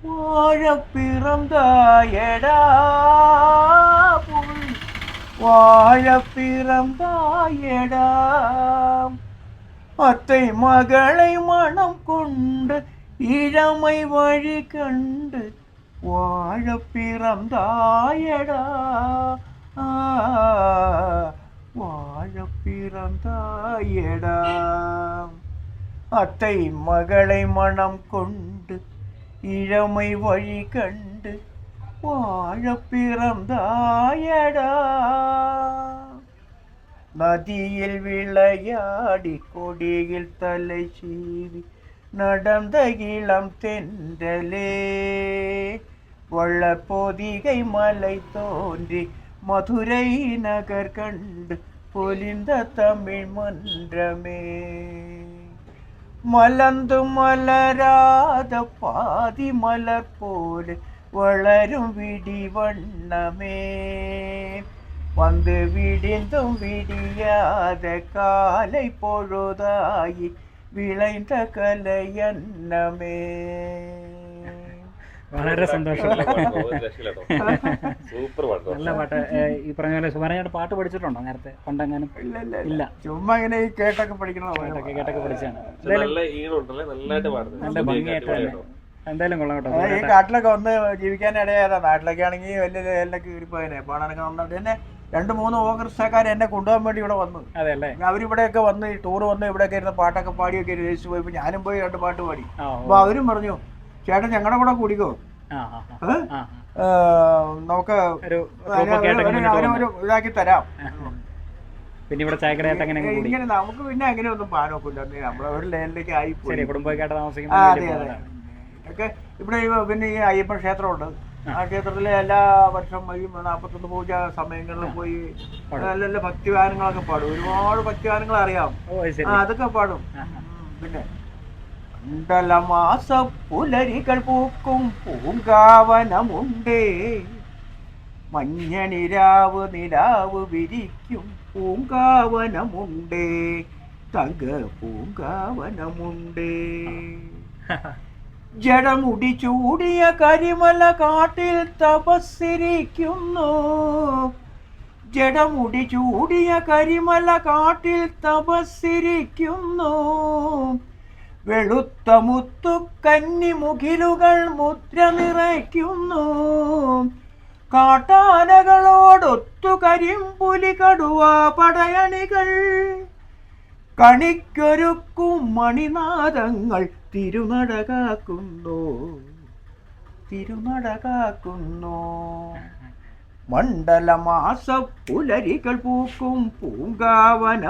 வாழ பிறந்தாயடா வாழ பிறந்தாயடா. அத்தை மகளை மனம் கொண்டு இளமை வழி கண்டு வாழ பிறந்தாயடா. வாழ பிறந்தாயடா. அத்தை மகளை மனம் கொண்டு இளமை வழி கண்டு வாழ பிறந்தாயடா. நதியில் விளையாடி கொடியில் தலை சீவி நடந்த இளம் தென்றலே. வள்ள பொதிகை மலை தோன்றி மதுரை நகர் கண்டு பொலிந்த தமிழ் மன்றமே. மலர்ந்து மலராத பாதி மலர் போல வளரும் விடி வண்ணமே. வந்து விடிந்தும் விடியாத காலை பொழுதாயி വിളൈത കലയന്നമേ. വളരെ സന്തോഷം *laughs* നല്ല പാട്ട്. ഈ പറഞ്ഞ പോലെ സുമാരയുടെ പാട്ട് പഠിച്ചിട്ടുണ്ടോ നേരത്തെ? പണ്ടെങ്ങാനും ഇല്ല ചുമ്മാ ഇങ്ങനെ കേട്ടൊക്കെ പഠിക്കണം കേട്ടൊക്കെ കേട്ടൊക്കെ പഠിച്ചാണ് നല്ല ഭംഗിയായിട്ട് എന്തായാലും കൊള്ളാം കേട്ടോ. ഈ കാട്ടിലൊക്കെ ജീവിക്കാൻ ജീവിക്കാനിടയായതാ നാട്ടിലൊക്കെ ആണെങ്കിൽ വലിയ എല്ലൊക്കെ ഇരിപ്പോയനെ പോകണമെന്നോണ്ട് തന്നെ രണ്ട് മൂന്ന് ഓഗസ്റ്റക്കാർ എന്നെ കൊണ്ടുപോകാൻ വേണ്ടി ഇവിടെ വന്നു. അവരിവിടെയൊക്കെ വന്ന് ഈ ടൂർ വന്ന് ഇവിടെയൊക്കെ ഇരുന്ന് പാട്ടൊക്കെ പാടിയൊക്കെ രചിച്ചു പോയി ഞാനും പോയി രണ്ട് പാട്ട് പാടി. അപ്പോൾ അപ്പൊ അവരും പറഞ്ഞു ചേട്ടൻ ഞങ്ങളുടെ കൂടെ കൂടിക്കോ? നമുക്ക് ഒരു ഇതാക്കി തരാം. പിന്നെ ഇവിടെ ചായക്കടയായിട്ട് അങ്ങനെ ഇങ്ങനെ നമുക്ക് പിന്നെ അങ്ങനെ ഒന്നും പാനൊക്കില്ല നമ്മളെ ഒരു ലൈനിലേക്ക് ആയി പോയി. താമസിക്കുന്നത്. ഇവിടെ പിന്നെ ഈ അയ്യപ്പൻ ക്ഷേത്രമുണ്ട്. ആ. ക്ഷേത്രത്തിലെ എല്ലാ വർഷം ഈ നാൽപ്പത്തൊന്ന് പൂജ സമയങ്ങളിൽ പോയി നല്ല നല്ല ഭക്തിഗാനങ്ങളൊക്കെ പാടും. ഒരുപാട് ഭക്തിഗാനങ്ങൾ അറിയാം അതൊക്കെ പാടും. പിന്നെ മണ്ഡലമാസ പുലരികൾ പൂക്കും പൂങ്കാവനമുണ്ടേ. മഞ്ഞണിരാവ് നിലാവ് വിരിക്കും പൂങ്കാവനമുണ്ടേ. തങ്ക പൂങ്കാവനമുണ്ടേ ജടമുടി ചൂടിയ കരിമല കാട്ടിൽ തപസ്സിരിക്കുന്നു. ജടമുടി ചൂടിയ കരിമല കാട്ടിൽ തപസ്സിരിക്കുന്നു. വെളുത്ത മുത്തു കന്നി മുഖിലുകൾ മുദ്ര നിറയ്ക്കുന്നു. കാട്ടാനകളോടൊത്തു കരിമ്പുലി കടുവ പടയണികൾ. കണിക്കൊരുക്കും മണിനാദങ്ങൾ തിരുനടകാക്കുന്നു. തിരുനടകാക്കുന്നു. മണ്ഡലമാസ പുലരികൾ പൂക്കും പൂങ്കാവനമുണ്ടേ.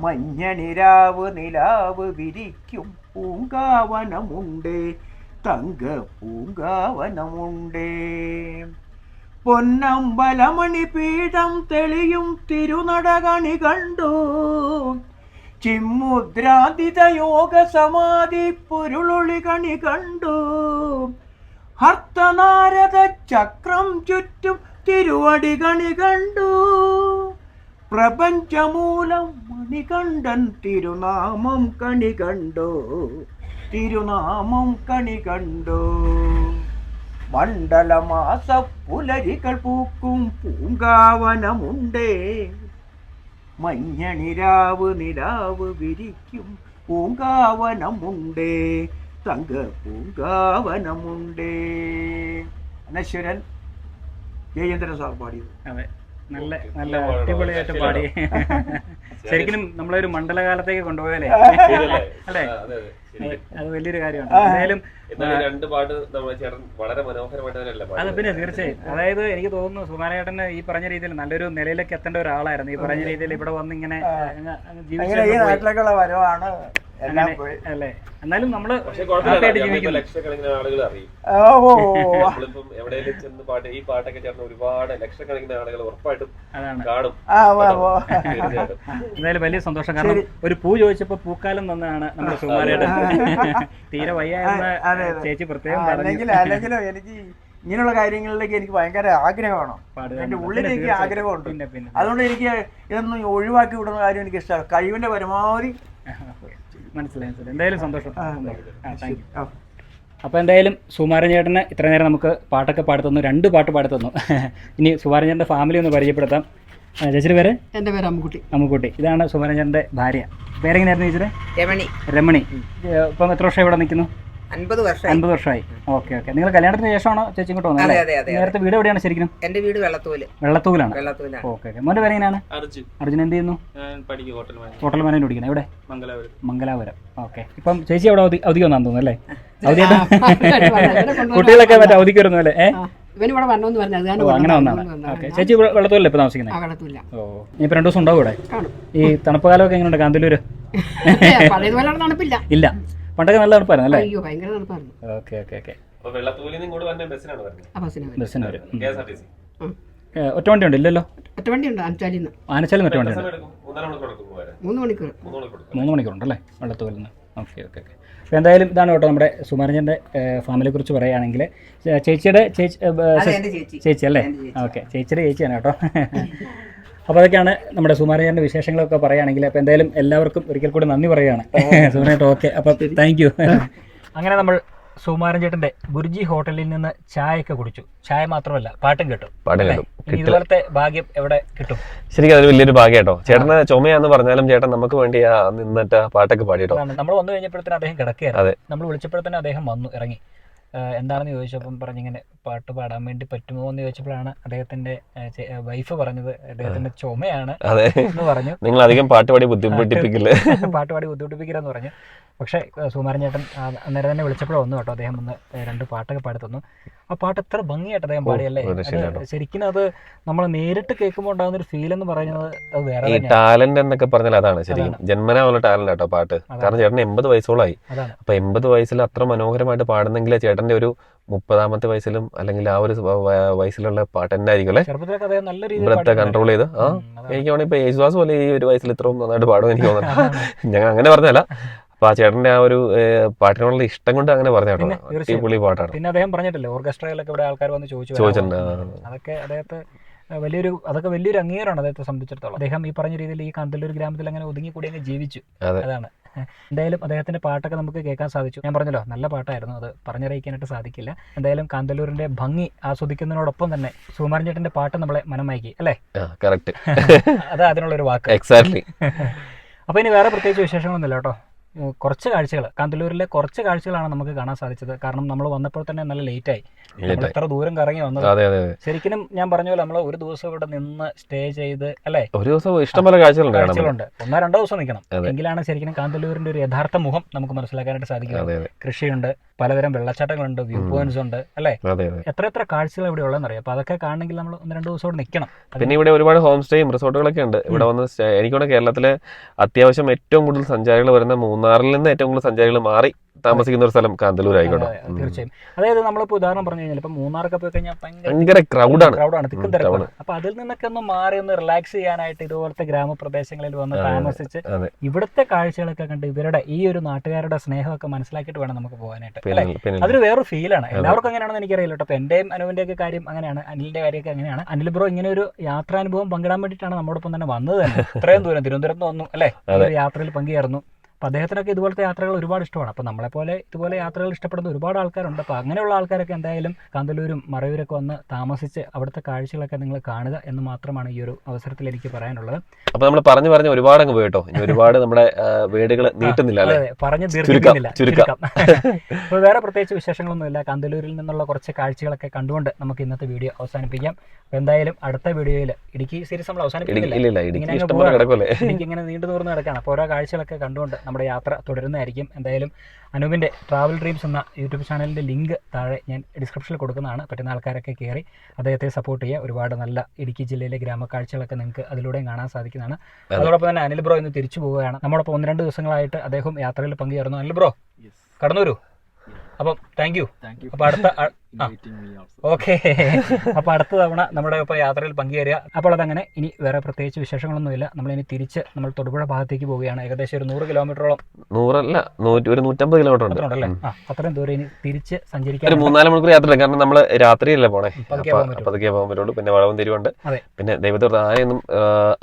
മഞ്ഞനിരാവ് നിലാവ് വിരിക്കും പൂങ്കാവനമുണ്ടേ. തങ്ക പൂങ്കാവനമുണ്ടേ പൊന്നമ്പലമണി പീഠം തെളിയും തിരുനടകണി കണ്ടു. ചിമ്മുദ്രാതിത യോഗ സമാധി പൊരുളൊളി കണി കണ്ടു. ഹർത്തനാരദ ചക്രം ചുറ്റും തിരുവടി കണി കണ്ടു. പ്രപഞ്ചമൂലം മണികണ്ഠൻ തിരുനാമം കണി കണ്ടു. തിരുനാമം കണി കണ്ടു. മണ്ഡലമാസ പുലരികൾ പൂക്കും പൂങ്കാവനമുണ്ടേ. മഞ്ഞണിരാവ് നിരാവ് വിരിക്കും പൂങ്കാവനമുണ്ടേ. തങ്ക പൂങ്കാവനമുണ്ടേ. അനശ്വരൻ ജയേന്ദ്രൻ സാർ പാടിയത്. അതെ. നല്ല നല്ല അടിപൊളിയായിട്ട് പാടി. *laughs* ശരിക്കും നമ്മളൊരു മണ്ഡലകാലത്തേക്ക് കൊണ്ടുപോയല്ലേ? അല്ലേ? അതെ, വലിയൊരു കാര്യമാണ്. എന്തായാലും രണ്ട് പാട്ട് ചേട്ടൻ വളരെ മനോഹരമായിട്ട് അത് പിന്നെ തീർച്ചയായും. അതായത് എനിക്ക് തോന്നുന്നു സുമാരേട്ടന് ഈ പറഞ്ഞ രീതിയിൽ നല്ലൊരു നിലയിലേക്ക് എത്തേണ്ട ഒരാളായിരുന്നു. ഈ പറഞ്ഞ രീതിയിൽ ഇവിടെ വന്ന് ഇങ്ങനെ ജീവിച്ച് എല്ലാം പോയി. അല്ലേ? എന്നാലും നമ്മൾ ഈ പാട്ടൊക്കെ ചേർന്ന് ഒരുപാട് ലക്ഷക്കണക്കിന് ആളുകൾ ഉറപ്പായിട്ടും കാണും. എന്തായാലും വലിയ സന്തോഷം. കാരണം ഒരു പൂ ചോദിച്ചപ്പോ പൂക്കാലം തന്നാണ് നമ്മുടെ സുമാരയുടെ *laughs* തീരെ അതെ. ചേച്ചി പ്രത്യേകം അല്ലെങ്കിൽ അല്ലെങ്കിലും എനിക്ക് ഇങ്ങനെയുള്ള കാര്യങ്ങളിലേക്ക് എനിക്ക് ഭയങ്കര ആഗ്രഹമാണ്. എന്റെ ഉള്ളിലേക്ക് ഉള്ളിൽ എനിക്ക് തീർച്ചയായും. ആഗ്രഹമുണ്ട്. പിന്നെ പിന്നെ. അതുകൊണ്ട് എനിക്ക് ഇതൊന്നും ഒഴിവാക്കി വിടുന്ന കാര്യം എനിക്ക് ഇഷ്ടമാണ്. കഴിവിന്റെ പരമാവധി മനസ്സിലായി മനസ്സിലായി. എന്തായാലും സന്തോഷം. ആ, താങ്ക് യു അപ്പോൾ എന്തായാലും സുമാരൻ ചേട്ടനെ ഇത്ര നേരം നമുക്ക് പാട്ടൊക്കെ പാടത്തുന്നു രണ്ട് പാട്ട് പാടത്തുന്നു. *laughs* ഇനി സുമാരൻ ചേട്ടന്റെ ഫാമിലി ഒന്ന് പരിചയപ്പെടുത്താം. ചേച്ചിയുടെ പേര്? എന്റെ പേര് അമ്മുക്കുട്ടി. അമ്മുക്കുട്ടി. ഇതാണ് സുമാരൻ ചേട്ടന്റെ ഭാര്യ. പേരെങ്ങനെയായിരുന്നു ചേച്ചിയുടെ? രമണി. രമണി. ഇപ്പം എത്ര വർഷം ഇവിടെ നിൽക്കുന്നു? അൻപത് വർഷമായി. അൻപത് വർഷമായി. Okay okay. നിങ്ങൾ കല്യാണത്തിന് ശേഷമാണോ ചേച്ചി ഇങ്ങോട്ട് വന്നത്? അതെ അല്ലേ? അതെ അതെ അതെ. നേരത്തെ വീട് എവിടെയാണ് ശരിക്കും? എന്റെ വീട് വെള്ളത്തൂൽ. വെള്ളത്തൂലാണ്. വെള്ളത്തൂലാണ്. Okay okay. മോന്റെ പേര് എങ്ങനെയാണ്? അർജുൻ. അർജുൻ എന്ത് ചെയ്യുന്നു? ഞാൻ പഠിക്കും ഹോട്ടൽ മാനേജ് ഹോട്ടൽ മാനേജ് പഠിക്കുന്നത്. എവിടെ? മംഗലാപുരം. മംഗലാപുരം. ഓക്കെ. ഇപ്പം ചേച്ചി അവിടെ അവധി അവധിക്ക് വന്നാന്ന് തോന്നുന്നു അല്ലേ? അവധിയായിട്ട് *laughs* കുട്ടികളൊക്കെ മറ്റേ അവധിക്ക് വരുന്നു അല്ലേ? ഏ? ഇവന് ഇവിടെ വരണമെന്ന് പറഞ്ഞു അത് ഓ അങ്ങനെ വന്നാണ്. ഓക്കെ. ചേച്ചി ഇവിടെ വെള്ളത്തോലല്ലേ ഇപ്പം താമസിക്കുന്നത്? ഓ ഇനിയിപ്പോൾ രണ്ടു ദിവസം ഉണ്ടാവും ഇവിടെ. കാണും. ഈ തണുപ്പ് കാലമൊക്കെ എങ്ങനെയുണ്ട് കാന്തല്ലൂര്? *laughs* തണുപ്പില്ല. ഇല്ല. പണ്ടൊക്കെ നല്ല തണുപ്പായിരുന്നു അല്ലേ? അയ്യോ ഭയങ്കര തണുപ്പായിരുന്നു. Okay okay okay. ബസ്സിനാണ് ആ ബസ്സിന് വരും. ഉം. ഏ, ഒറ്റ വണ്ടി ഉണ്ട് ഇല്ലല്ലോ ഒറ്റ വണ്ടിയുണ്ട് അഞ്ചാലിൽ നിന്ന് ആനച്ചാലും ഒറ്റ വണ്ടി ഉണ്ട് മൂന്ന് മണിക്കൂർ. മൂന്ന് മണിക്കൂർ എടുക്കും. മൂന്ന് മണിക്കൂറുണ്ടല്ലേ വെള്ളത്തോലിൽ നിന്ന് ഓക്കെ ഓക്കെ ഓക്കെ. അപ്പോൾ എന്തായാലും ഇതാണ് കേട്ടോ നമ്മുടെ സുമാരഞ്ജന്റെ ഫാമിലിയെ കുറിച്ച് പറയുകയാണെങ്കിൽ. ചേച്ചിയുടെ ചേച്ചി ഏ, ബ- ചേച്ചി. ചേച്ചി അല്ലേ. ഓക്കെ ചേച്ചിയുടെ ചേച്ചിയാണ് കേട്ടോ. *laughs* അപ്പോൾ അതൊക്കെയാണ് നമ്മുടെ സുമാരയാറിന്റെ വിശേഷങ്ങളൊക്കെ പറയുകയാണെങ്കിൽ അപ്പോൾ എന്തായാലും എല്ലാവർക്കും ഒരിക്കൽ കൂടി നന്ദി പറയുകയാണ്. സുമാരേട്ട ഓക്കെ അപ്പോൾ താങ്ക് യു അങ്ങനെ നമ്മൾ സുമാരൻ ചേട്ടന്റെ ഗുരുജി ഹോട്ടലിൽ നിന്ന് ചായയൊക്കെ കുടിച്ചു. ചായ മാത്രമല്ല പാട്ടും കേട്ടു. പാട്ടും? കേട്ടു. ഇതുപോലത്തെ ഭാഗ്യം എവിടെ കിട്ടും? ശരിക്കും അതൊരു വലിയൊരു ഭാഗ്യം കേട്ടോ ചേട്ടന് ചുമയാന്ന് പറഞ്ഞാലും ചേട്ടൻ നമുക്ക് വേണ്ടി ആ നിന്നിട്ട് പാട്ടൊക്കെ പാടിട്ടോ നമ്മൾ വന്നു കഴിഞ്ഞപ്പോഴത്തേനും അദ്ദേഹം കിടക്കുകയാണ്. നമ്മൾ വിളിച്ചപ്പോഴത്തേനും അദ്ദേഹം വന്നു ഇറങ്ങി. എന്താണെന്ന് ചോദിച്ചപ്പം പറഞ്ഞിങ്ങനെ പാട്ട് പാടാൻ വേണ്ടി പറ്റുമോ എന്ന് ചോദിച്ചപ്പോഴാണ് അദ്ദേഹത്തിന്റെ വൈഫ് പറഞ്ഞത്. അദ്ദേഹത്തിന്റെ ചുമയാണ് എന്ന് പറഞ്ഞു. നിങ്ങൾ അധികം *laughs* പാട്ട് പാടി ബുദ്ധിമുട്ടിപ്പിക്കില്ല? പാട്ട് പാടി ബുദ്ധിമുട്ടിപ്പിക്കില്ലെന്ന് പറഞ്ഞു. പക്ഷേ സുമാരൻ ചേട്ടൻ അന്നേരം തന്നെ വിളിച്ചപ്പോഴും വന്നു കേട്ടോ അദ്ദേഹം ഒന്ന് രണ്ട് പാട്ടൊക്കെ പാടി തന്നു. ആ പാട്ട് എത്ര ഭംഗിയായിട്ട് അദ്ദേഹം പാടിയല്ലേ? ശരിക്കും അത് നമ്മൾ നേരിട്ട് കേൾക്കുമ്പോൾ ഉണ്ടാകുന്ന ഒരു ഫീൽ എന്ന് പറയുന്നത് അത് വേറെ ഈ ടാലന്റ് എന്നൊക്കെ പറഞ്ഞാൽ അതാണ് ശരിക്കും. ജന്മനാ ഉള്ള ടാലന്റ് ആട്ടോ പാട്ട്. കാരണം ചേട്ടൻ എൺപത് വയസ്സോളായി. അപ്പൊ എൺപത് വയസ്സിൽ അത്ര മനോഹരമായിട്ട് പാടുന്നെങ്കിൽ ചേട്ടന്റെ ഒരു മുപ്പതാമത്തെ വയസ്സിലും അല്ലെങ്കിൽ ആ ഒരു വയസ്സിലുള്ള പാട്ട് തന്നെ ആയിരിക്കും അല്ലെ നല്ല രീതിയിൽ ബ്രത്ത് കൺട്രോൾ ചെയ്ത്. ആ എനിക്ക് വേണമെങ്കിൽ ഇപ്പൊ യേശുദാസ് പോലെ ഈ ഒരു വയസ്സിൽ ഇത്രയും നന്നായിട്ട് പാടും എനിക്ക് തോന്നുന്നു. ഞങ്ങൾ അങ്ങനെ പറഞ്ഞല്ല അപ്പൊ ആ ചേട്ടന്റെ ആ ഒരു പാട്ടിനോടുള്ള ഇഷ്ടം കൊണ്ട് അങ്ങനെ പറഞ്ഞു പാട്ടാണ്. പിന്നെ അദ്ദേഹം പറഞ്ഞിട്ടില്ലേ ഓർക്കസ്ട്രയിലൊക്കെ ഇവിടെ ആൾക്കാർ വന്ന് ചോദിച്ചു ചോദിച്ചിട്ടുണ്ട്. അതൊക്കെ അദ്ദേഹത്തെ വലിയൊരു അതൊക്കെ വലിയൊരു അംഗീകാരമാണ് അദ്ദേഹത്തെ സംബന്ധിച്ചിടത്തോളം. അദ്ദേഹം ഈ പറഞ്ഞ രീതിയിൽ ഈ കാന്തല്ലൂർ ഗ്രാമത്തിൽ അങ്ങനെ ഒതുങ്ങി കൂടി അങ്ങ് ജീവിച്ചു. അതാണ്. എന്തായാലും അദ്ദേഹത്തിന്റെ പാട്ടൊക്കെ നമുക്ക് കേൾക്കാൻ സാധിച്ചു. ഞാൻ പറഞ്ഞല്ലോ നല്ല പാട്ടായിരുന്നു അത്. പറഞ്ഞറിയിക്കാനായിട്ട് സാധിക്കില്ല. എന്തായാലും കാന്തല്ലൂരിന്റെ ഭംഗി ആസ്വദിക്കുന്നതിനോടൊപ്പം തന്നെ സുകുമാരൻ ചേട്ടന്റെ പാട്ട് നമ്മളെ മനമയക്കി അല്ലേ? കറക്റ്റ് *laughs* അത് അതിനുള്ളൊരു വാക്ക്. എക്സാക്ട്ലി *laughs* അപ്പോൾ ഇനി വേറെ പ്രത്യേകിച്ച് വിശേഷങ്ങളൊന്നുമില്ല കേട്ടോ. കുറച്ച് കാഴ്ചകൾ. കാന്തല്ലൂരിലെ കുറച്ച് കാഴ്ചകളാണ് നമുക്ക് കാണാൻ സാധിച്ചത്. കാരണം നമ്മൾ വന്നപ്പോൾ തന്നെ നല്ല ലേറ്റ് നമ്മൾ എത്ര ദൂരം കറങ്ങി വന്നത്. ശരിക്കും ഞാൻ പറഞ്ഞ പോലെ നമ്മൾ ഒരു ദിവസം ഇവിടെ നിന്ന് സ്റ്റേ ചെയ്ത് അല്ലേ? ഒരു ദിവസം ഇഷ്ടംപോലെ കാഴ്ചകളുണ്ട് ഒന്നോ രണ്ടോ ദിവസം നിൽക്കണം. എങ്കിലാണ് ശരിക്കും കാന്തല്ലൂരിന്റെ ഒരു യഥാർത്ഥ മുഖം നമുക്ക് മനസ്സിലാക്കാനായിട്ട് സാധിക്കുന്നത് കൃഷിയുണ്ട്. പലതരം വെള്ളച്ചാട്ടങ്ങളുണ്ട് വ്യൂ പോയിന്റ്സ് ഉണ്ട് അല്ലേ? എത്ര എത്ര കാഴ്ചകൾ ഇവിടെ ഉള്ളതെന്ന് അറിയാം അപ്പൊ അതൊക്കെ കാണണമെങ്കിൽ നമ്മൾ ഒന്ന് രണ്ട് ദിവസം ഇവിടെ നിൽക്കണം. പിന്നെ ഇവിടെ ഒരുപാട് ഹോം സ്റ്റേയും റിസോർട്ടുകളൊക്കെ ഉണ്ട്. ഇവിടെ വന്ന് സ്റ്റേ എനിക്കൊണ്ട് കേരളത്തിലെ അത്യാവശ്യം ഏറ്റവും കൂടുതൽ സഞ്ചാരികൾ വരുന്ന മൂന്നാറിൽ നിന്ന് ഏറ്റവും കൂടുതൽ സഞ്ചാരികൾ മാറി. താമസിക്കുന്ന ഒരു സ്ഥലം കാന്തലൂർ ആയിക്കോട്ടെ തീർച്ചയായും. അതായത് നമ്മളിപ്പോ ഉദാഹരണം പറഞ്ഞു കഴിഞ്ഞാൽ ഇപ്പൊ മൂന്നാർക്കൊക്കെ പോയി കഴിഞ്ഞാൽ ഭയങ്കര ക്രൗഡാണ് ക്രൗഡാണ് തിക്കും തിരക്കാണ്. അപ്പൊ അതിൽ നിന്നൊക്കെ ഒന്ന് മാറി ഒന്ന് റിലാക്സ് ചെയ്യാനായിട്ട് ഇതുപോലത്തെ ഗ്രാമപ്രദേശങ്ങളിൽ വന്ന്. താമസിച്ച് ഇവിടുത്തെ കാഴ്ചകളൊക്കെ കണ്ട് ഇവരുടെ ഈ ഒരു നാട്ടുകാരുടെ സ്നേഹമൊക്കെ മനസ്സിലാക്കിയിട്ട് വേണം നമുക്ക് പോകാനായിട്ട്. അതൊരു വേറൊരു ഫീലാണ് എല്ലാവർക്കും അങ്ങനെയാണെന്ന് എനിക്കറിയില്ല കേട്ടോ. അപ്പൊ എന്റെയും അനുവിന്റെ ഒക്കെ കാര്യം അങ്ങനെയാണ് അനിലിന്റെ കാര്യമൊക്കെ അങ്ങനെയാണ്. അനിൽ ബ്രോ ഇങ്ങനെ ഒരു യാത്രാനുഭവം പങ്കിടാൻ വേണ്ടിയിട്ടാണ് നമ്മോടൊപ്പം തന്നെ വന്നത് തന്നെ. *laughs* ഇത്രയും ദൂരം തിരുവനന്തപുരത്ത് വന്നു അല്ലേ? യാത്രയിൽ പങ്കുചേർന്നു. അപ്പൊ അദ്ദേഹത്തിനൊക്കെ ഇതുപോലത്തെ യാത്രകൾ ഒരുപാട് ഇഷ്ടമാണ്. അപ്പൊ നമ്മളെപ്പോലെ ഇതുപോലെ യാത്രകൾ ഇഷ്ടപ്പെടുന്ന ഒരുപാട് ആൾക്കാരുണ്ട്. അപ്പോൾ അങ്ങനെയുള്ള ആൾക്കാരൊക്കെ എന്തായാലും കാന്തല്ലൂരും മറയൂരൊക്കെ വന്ന് താമസിച്ച് അവിടുത്തെ കാഴ്ചകളൊക്കെ നിങ്ങൾ കാണുക എന്ന് മാത്രമാണ് ഈ ഒരു അവസരത്തിൽ എനിക്ക് പറയാനുള്ളത്. അപ്പോൾ നമ്മൾ പറഞ്ഞു പറഞ്ഞ് ഒരുപാട് അങ്ങ് പോയിട്ടോ? ഇനി ഒരുപാട് നമ്മുടെ വീടുകൾ നീട്ടുന്നില്ല അല്ലേ? പറഞ്ഞ് ചുരുക്കാം, *laughs* അപ്പോൾ വേറെ പ്രത്യേകിച്ച് വിശേഷങ്ങളൊന്നുമില്ല. കാന്തല്ലൂരിൽ നിന്നുള്ള കുറച്ച് കാഴ്ചകളൊക്കെ കണ്ടുകൊണ്ട് നമുക്ക് ഇന്നത്തെ വീഡിയോ അവസാനിപ്പിക്കാം. അപ്പോൾ എന്തായാലും അടുത്ത വീഡിയോയിൽ ഇടുക്കി സീരീസ് നമ്മൾ അവസാനിപ്പിക്കില്ല ഇങ്ങനെ നീണ്ടു തുറന്ന് കിടക്കുകയാണ് അപ്പോൾ ഓരോ കാഴ്ചകളൊക്കെ കണ്ടുകൊണ്ട് നമ്മുടെ യാത്ര തുടരുന്നതായിരിക്കും. എന്തായാലും അനൂപിന്റെ ട്രാവൽ ഡ്രീംസ് എന്ന യൂട്യൂബ് ചാനലിന്റെ ലിങ്ക് താഴെ ഞാൻ ഡിസ്ക്രിപ്ഷനിൽ കൊടുക്കുന്നതാണ്. പറ്റുന്ന ആൾക്കാരൊക്കെ കയറി അദ്ദേഹത്തെ സപ്പോർട്ട് ചെയ്യുക ഒരുപാട് നല്ല ഇടുക്കി ജില്ലയിലെ ഗ്രാമക്കാഴ്ചകളൊക്കെ നിങ്ങൾക്ക് അതിലൂടെ കാണാൻ സാധിക്കുന്നതാണ്. അതോടൊപ്പം തന്നെ അനിൽ ബ്രോ ഇന്ന് തിരിച്ചു പോവുകയാണ്. നമ്മളൊപ്പം ഒന്ന് രണ്ട് ദിവസങ്ങളായിട്ട് അദ്ദേഹം യാത്രയിൽ പങ്കുചേർന്നു. അനിൽ ബ്രോ കടന്നു വരൂ അപ്പം താങ്ക് യു അപ്പോൾ അടുത്ത ഓക്കെ *laughs* അപ്പോൾ അടുത്ത തവണ നമ്മുടെ ഇപ്പോൾ യാത്രയിൽ പങ്കുചേരുക. അപ്പോൾ അതങ്ങനെ ഇനി വേറെ പ്രത്യേകിച്ച് വിശേഷങ്ങളൊന്നുമില്ല. ഇനി തിരിച്ച് നമ്മൾ തൊടുപുഴ ഭാഗത്തേക്ക് പോവുകയാണ്. ഏകദേശം ഒരു നൂറ് കിലോമീറ്ററോളം. നൂറല്ല നൂറ്റി ഒരു നൂറ്റമ്പത് കിലോമീറ്റർ ഉണ്ട്. ഉണ്ടല്ലേ. അത്രയും ദൂരം ഇനി തിരിച്ച് ഒരു സഞ്ചരിക്കാൻ മൂന്നാൽ മണിക്കൂർ യാത്ര കാരണം നമ്മൾ രാത്രിയല്ലേ പോണേ? പതുക്കെ പോകാൻ പറ്റുള്ളൂ. പിന്നെ വളവും തിരിവുണ്ട്. അതെ. പിന്നെ ദൈവത്തോട് ആനയൊന്നും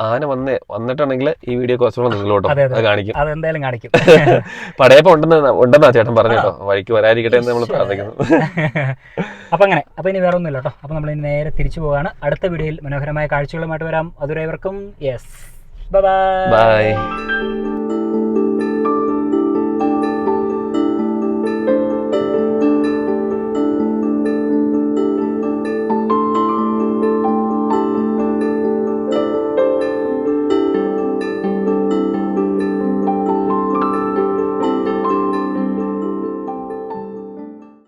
ആന വന്ന് വന്നിട്ടുണ്ടെങ്കിൽ ഈ വീഡിയോ കുറച്ചുകൂടെ നിങ്ങളോട്ടോ കാണിക്കും. അതെന്തായാലും കാണിക്കും. *laughs* പടയപ്പം ഉണ്ടെന്ന് ഉണ്ടെന്നാ ചേട്ടൻ പറഞ്ഞു കേട്ടോ. വഴിക്ക് വരാതിരിക്കട്ടെ എന്ന് നമ്മൾ പ്രാർത്ഥിക്കുന്നു. *laughs* അപ്പം അങ്ങനെ. അപ്പോൾ ഇനി വേറെ ഒന്നുമില്ല കേട്ടോ അപ്പോൾ നമ്മൾ ഇനി നേരെ തിരിച്ചു പോവുകയാണ് അടുത്ത വീഡിയോയിൽ മനോഹരമായ കാഴ്ചകളുമായിട്ട് വരാം. അതുവരെ ഇവർക്കും യെസ് ബൈ ബൈ